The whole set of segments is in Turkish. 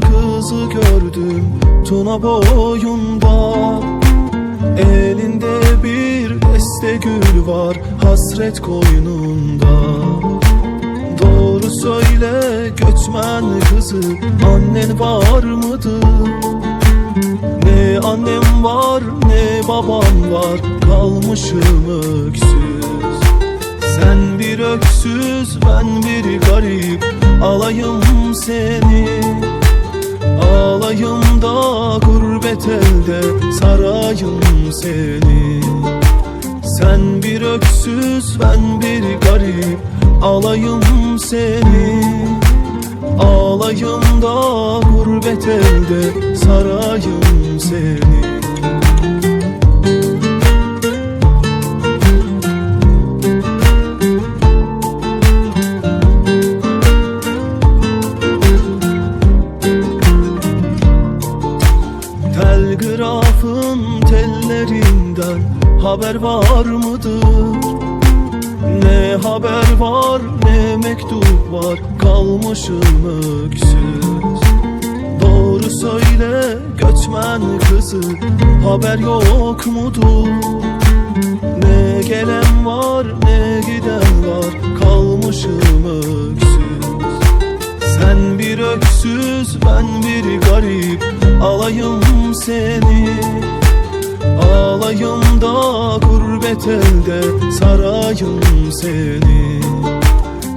kızı gördüm Tuna boyunda. Elinde bir deste gül var Hasret koynunda. Doğru söyle göçmen kızı Annen var mıdır? Ne annem var ne babam var Kalmışım öksüz. Sen bir öksüz ben bir garip Alayım seni. Alayım da gurbet elde Sarayım seni. Sen bir öksüz ben bir garip Alayım seni. Ağlayım da gurbet elde sarayım seni Telgrafın tellerinden haber var mıdır? Ne haber var ne mektup var kalmışım öksüz Doğru söyle göçmen kızı haber yok mudur? Ne gelen var ne giden var kalmışım öksüz Sen bir öksüz ben bir garip alayım seni Ağlayım da gurbet elde sarayım seni.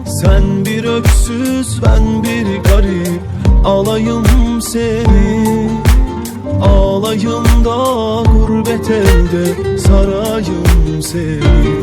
Sen bir öksüz ben bir garip alayım seni. Ağlayım da gurbet elde sarayım seni